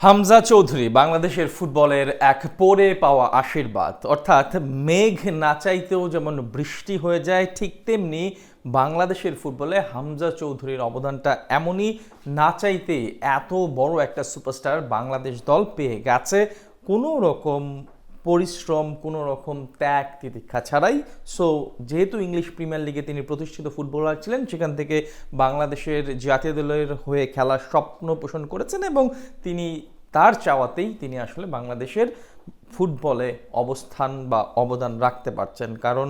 হামজা চৌধুরী বাংলাদেশের ফুটবলের এক পরে পাওয়া আশীর্বাদ। অর্থাৎ মেঘ না চাইতেও যেমন বৃষ্টি হয়ে যায়, ঠিক তেমনি বাংলাদেশের ফুটবলে হামজা চৌধুরীর অবদানটা এমনই না চাইতে এত বড় একটা সুপারস্টার বাংলাদেশ দল পেয়ে গেছে। কোনো রকম পরিশ্রম, কোনো রকম ত্যাগ তিতিক্ষা ছাড়াই। সো যেহেতু ইংলিশ প্রিমিয়ার লিগে তিনি প্রতিষ্ঠিত ফুটবলার ছিলেন, সেখান থেকে বাংলাদেশের জাতীয় দলের হয়ে খেলার স্বপ্ন পোষণ করেছেন এবং তিনি তার চাওয়াতেই তিনি আসলে বাংলাদেশের ফুটবলে অবস্থান বা অবদান রাখতে পারছেন। কারণ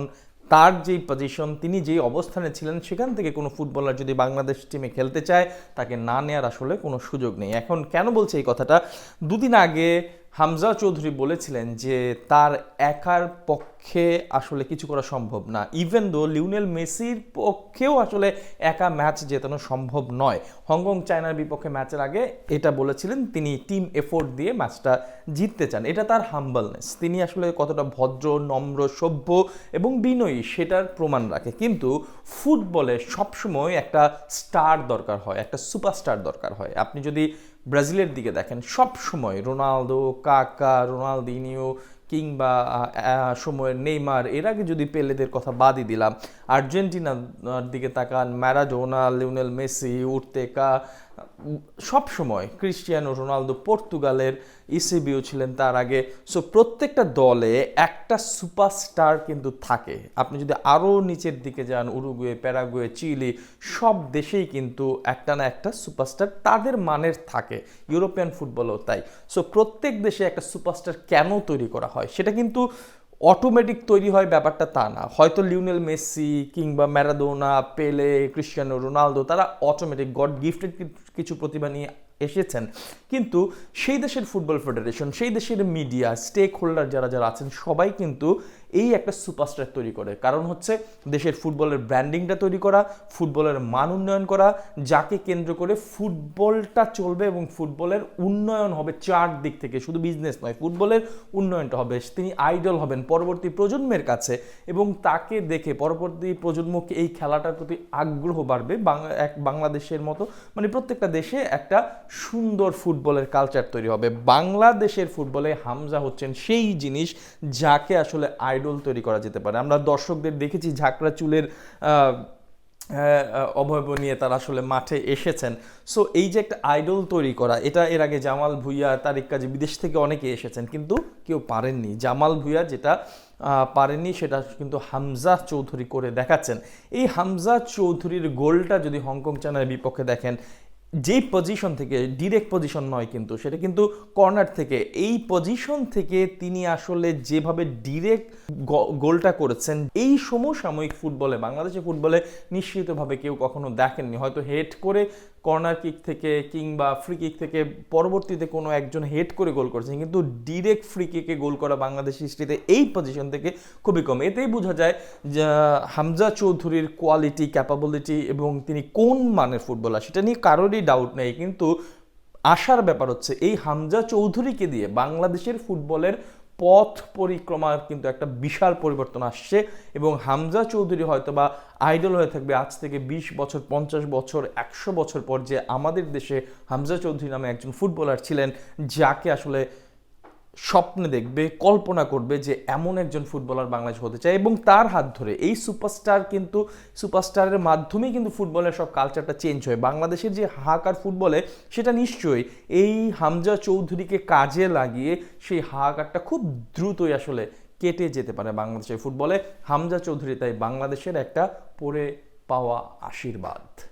তার যেই পজিশন তিনি যেই অবস্থানে ছিলেন, সেখান থেকে কোনো ফুটবলার যদি বাংলাদেশ টিমে খেলতে চায়, তাকে না নেওয়ার আসলে কোনো সুযোগ নেই। এখন কেন বলছে এই কথাটা? দুদিন আগে হামজা চৌধুরী বলেছিলেন যে তার একার পক্ষে আসলে কিছু করা সম্ভব না ইভেন দো লিওনেল মেসির পক্ষেও আসলে একা ম্যাচ জেতানো সম্ভব নয়। হংকং চায়নার বিপক্ষে ম্যাচের আগে এটা বলেছিলেন, তিনি টিম এফোর্ট দিয়ে ম্যাচটা জিততে চান। এটা তার হাম্বলনেস। তিনি আসলে কতটা ভদ্র, নম্র, সভ্য এবং বিনয়ী সেটার প্রমাণ রাখে। কিন্তু ফুটবলে সবসময় একটা স্টার দরকার হয়, একটা সুপারস্টার দরকার হয়। আপনি যদি ব্রাজিলের দিকে দেখেন। সব সময় রোনালদো কাকা রোনালদিনিও কিংবা সময়ের নেইমার, এর আগে যদি পেলেদের কথা বাদই দিলাম, আর্জেন্টিনার দিকে তাকান, ম্যারাডোনা, লিওনেল মেসি, উর্তেকা সব সময় ক্রিস্টিয়ানো রোনালদো পর্তুগালের ইসিবিও ছিলেন তার আগে। সো প্রত্যেকটা দলে একটা সুপারস্টার কিন্তু থাকে। আপনি যদি আরও নিচের দিকে যান, উরুগুয়ে, প্যারাগুয়ে, চিলি, সব দেশেই কিন্তু একটা না একটা সুপারস্টার তাদের মানের থাকে। ইউরোপিয়ান ফুটবলও তাই। সো প্রত্যেক দেশে একটা সুপারস্টার কেন তৈরি করা হয়? সেটা কিন্তু অটোমেটিক তৈরি হয় ব্যাপারটা তা না। হয়তো লিওনেল মেসি কিংবা ম্যারাডোনা, পেলে, ক্রিশ্চিয়ানো রোনালদো তারা অটোমেটিক গড গিফটেড কিছু প্রতিভা নিয়ে এসেছেন। কিন্তু সেই দেশের ফুটবল ফেডারেশন, সেই দেশের মিডিয়া স্টেক হোল্ডার যারা যারা আছেন সবাই কিন্তু এই একটা সুপারস্টার তৈরি করে। কারণ হচ্ছে দেশের ফুটবলের ব্র্যান্ডিংটা তৈরি করা, ফুটবলের মান উন্নয়ন করা, যাকে কেন্দ্র করে ফুটবলটা চলবে এবং ফুটবলের উন্নয়ন হবে চার দিক থেকে। শুধু বিজনেস নয়, ফুটবলের উন্নয়নটা হবে। তিনি আইডল হবেন পরবর্তী প্রজন্মের কাছে এবং তাকে দেখে পরবর্তী প্রজন্মকে এই খেলাটার প্রতি আগ্রহ বাড়বে। এক বাংলাদেশের মতো মানে প্রত্যেকটা দেশে একটা সুন্দর ফুটবলের কালচার তৈরি হবে। বাংলাদেশের ফুটবলে হামজা হচ্ছেন সেই জিনিস যাকে আসলে আইডল তৈরি করা যেতে পারে। আমরা দর্শকদের দেখেছি ঝাঁকড়া চুলের অভয়ব নিয়ে তারা আসলে মাঠে এসেছেন। সো এই যে একটা আইডল তৈরি করা, এটা এর আগে জামাল ভুইয়া, তারিক কাজী বিদেশ থেকে অনেকে এসেছেন, কিন্তু কেউ পারেননি। জামাল ভুইয়া যেটা পারেননি, সেটা কিন্তু হামজা চৌধুরী করে দেখাচ্ছেন। এই হামজা চৌধুরীর গোলটা যদি হংকং চায়নার বিপক্ষে দেখেন যেই পজিশন থেকে ডিরেক্ট পজিশন নয় কিন্তু, সেটা কিন্তু কর্নার থেকে। এই পজিশন থেকে তিনি আসলে যেভাবে ডিরেক্ট গোলটা করেছেন, এই সমসাময়িক ফুটবলে বাংলাদেশের ফুটবলে নিশ্চিতভাবে কেউ কখনো দেখেননি। হয়তো হেড করে কর্নার কিক থেকে কিংবা ফ্রি কিক থেকে পরবর্তীতে কোনো একজন হেড করে গোল করেছেন, কিন্তু ডিরেক্ট ফ্রি কিকে গোল করা বাংলাদেশ হিস্ট্রিতে এই পজিশন থেকে খুবই কম। এতেই বোঝা যায় যে, হামজা চৌধুরীর কোয়ালিটি ক্যাপাবিলিটি এবং তিনি কোন মানের ফুটবলার সেটা নিয়ে কারোরই ডাউট নেই, কিন্তু আশার ব্যাপার হচ্ছে এই হামজা চৌধুরীকে দিয়ে বাংলাদেশের ফুটবলের পথ পরিক্রমার কিন্তু একটা বিশাল পরিবর্তন আসছে এবং হামজা চৌধুরী হয়তো বা আইডল হয়ে থাকবে আজ থেকে বিশ বছর, পঞ্চাশ বছর, একশো বছর পর যে আমাদের দেশে হামজা চৌধুরী নামে একজন ফুটবলার ছিলেন, যাকে আসলে স্বপ্নে দেখবে, কল্পনা করবে যে এমন একজন ফুটবলার বাংলাদেশ হতে চায় এবং তার হাত ধরে। এই সুপারস্টার কিন্তু, সুপারস্টারের মাধ্যমেই কিন্তু ফুটবলের সব কালচারটা চেঞ্জ হয়। বাংলাদেশের যে হাহাকার ফুটবলে, সেটা নিশ্চয়ই এই হামজা চৌধুরীকে কাজে লাগিয়ে সেই হাহাকারটা খুব দ্রুতই আসলে কেটে যেতে পারে বাংলাদেশের ফুটবলে। হামজা চৌধুরী তাই বাংলাদেশের একটা পরে পাওয়া আশীর্বাদ।